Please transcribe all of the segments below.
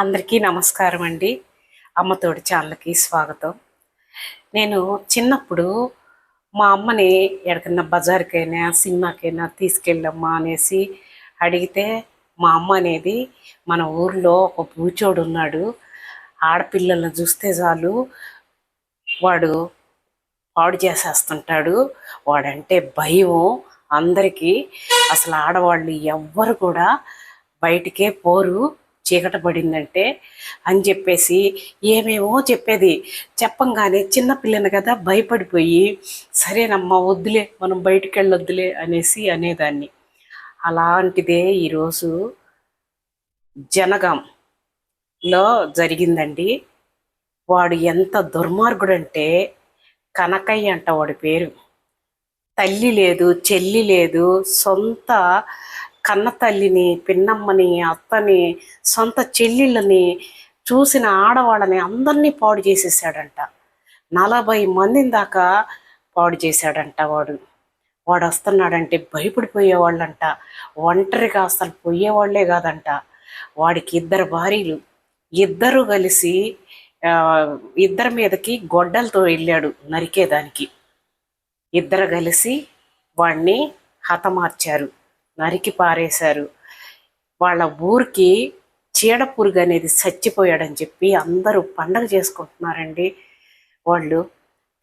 అందరికీ నమస్కారం అండి. అమ్మతోడి ఛానల్కి స్వాగతం. నేను చిన్నప్పుడు మా అమ్మని ఎక్కడికన్నా బజార్కైనా సినిమాకైనా తీసుకెళ్ళమ్మా అనేసి అడిగితే మా అమ్మ అనేది మన ఊర్లో ఒక పూచోడు ఉన్నాడు. ఆడపిల్లలను చూస్తే చాలు వాడు పాడు చేసేస్తుంటాడు. వాడంటే భయం అందరికీ. అసలు ఆడవాళ్ళు ఎవ్వరు కూడా బయటికే పోరు. చీకట పడిందంటే అని చెప్పేసి ఏమేమో చెప్పేది. చెప్పంగానే చిన్న పిల్లని కదా భయపడిపోయి సరేనమ్మా వద్దులే మనం బయటికి వెళ్ళొద్దులే అనేసి అనేదాన్ని. అలాంటిదే ఈరోజు జనగంలో జరిగిందండి. వాడు ఎంత దుర్మార్గుడంటే కనకయ్య అంట వాడి పేరు. తల్లి లేదు చెల్లి లేదు సొంత కన్న తల్లిని పిన్నమ్మని అత్తని సొంత చెల్లెళ్ళని చూసిన ఆడవాళ్ళని అందరినీ పాడు చేసేసాడంట. నలభై మందిని దాకా పాడు చేశాడంట వాడు. వాడు వస్తున్నాడంటే భయపడిపోయేవాళ్ళంట ఒంటరిగా అసలు పోయేవాళ్ళే కాదంట. వాడికి ఇద్దరు భార్యలు. ఇద్దరు కలిసి ఇద్దరి మీదకి గొడ్డలతో వెళ్ళాడు నరికేదానికి. ఇద్దరు కలిసి వాడిని హతమార్చారు. నరికి పారేశారు. వాళ్ళ ఊరికి చీడపురుగు అనేది చచ్చిపోయాడని చెప్పి అందరూ పండగ చేసుకుంటున్నారండి. వాళ్ళు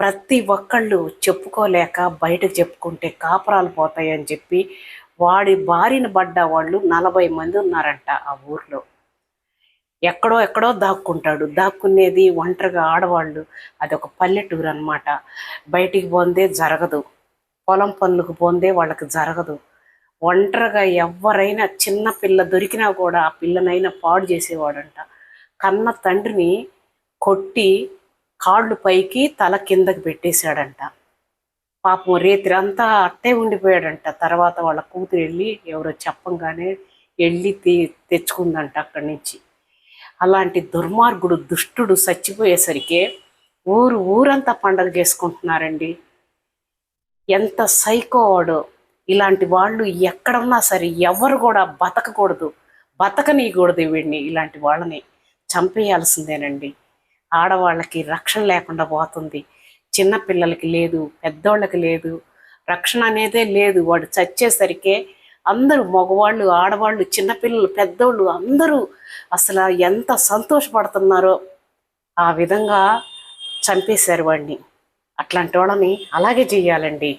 ప్రతి ఒక్కళ్ళు చెప్పుకోలేక బయటకు చెప్పుకుంటే కాపురాలు పోతాయని చెప్పి వాడి బారిన పడ్డ వాళ్ళు నలభై మంది ఉన్నారంట ఆ ఊర్లో. ఎక్కడో ఎక్కడో దాక్కుంటాడు. దాక్కునేది ఒంటరిగా ఆడవాళ్ళు. అది ఒక పల్లెటూరు అనమాట బయటికి పోందే జరగదు. పొలం పనులకు పోందే వాళ్ళకి జరగదు. ఒంటరిగా ఎవరైనా చిన్న పిల్ల దొరికినా కూడా ఆ పిల్లనైనా పాడు చేసేవాడంట. కన్న తండ్రిని కొట్టి కాళ్ళు పైకి తల కిందకి పెట్టేశాడంట. పాపం రేత్రి అంతా అట్టే ఉండిపోయాడంట. తర్వాత వాళ్ళ కూతురు వెళ్ళి ఎవరో చెప్పంగానే వెళ్ళి తీ తెచ్చుకుందంట అక్కడి నుంచి. అలాంటి దుర్మార్గుడు దుష్టుడు చచ్చిపోయేసరికి ఊరు ఊరంతా పండగ చేసుకుంటున్నారండి. ఎంత సైకోవాడో ఇలాంటి వాళ్ళు ఎక్కడున్నా సరే ఎవరు కూడా బతకకూడదు. బతకనీయకూడదు వీడిని ఇలాంటి వాళ్ళని. చంపేయాల్సిందేనండి. ఆడవాళ్ళకి రక్షణ లేకుండా పోతుంది. చిన్నపిల్లలకి లేదు పెద్దోళ్ళకి లేదు రక్షణ అనేదే లేదు. వాడు చచ్చేసరికే అందరూ మగవాళ్ళు ఆడవాళ్ళు చిన్నపిల్లలు పెద్దోళ్ళు అందరూ అసలు ఎంత సంతోషపడుతున్నారో ఆ విధంగా చంపేశారు వాడిని. అట్లాంటి వాళ్ళని అలాగే చేయాలండి.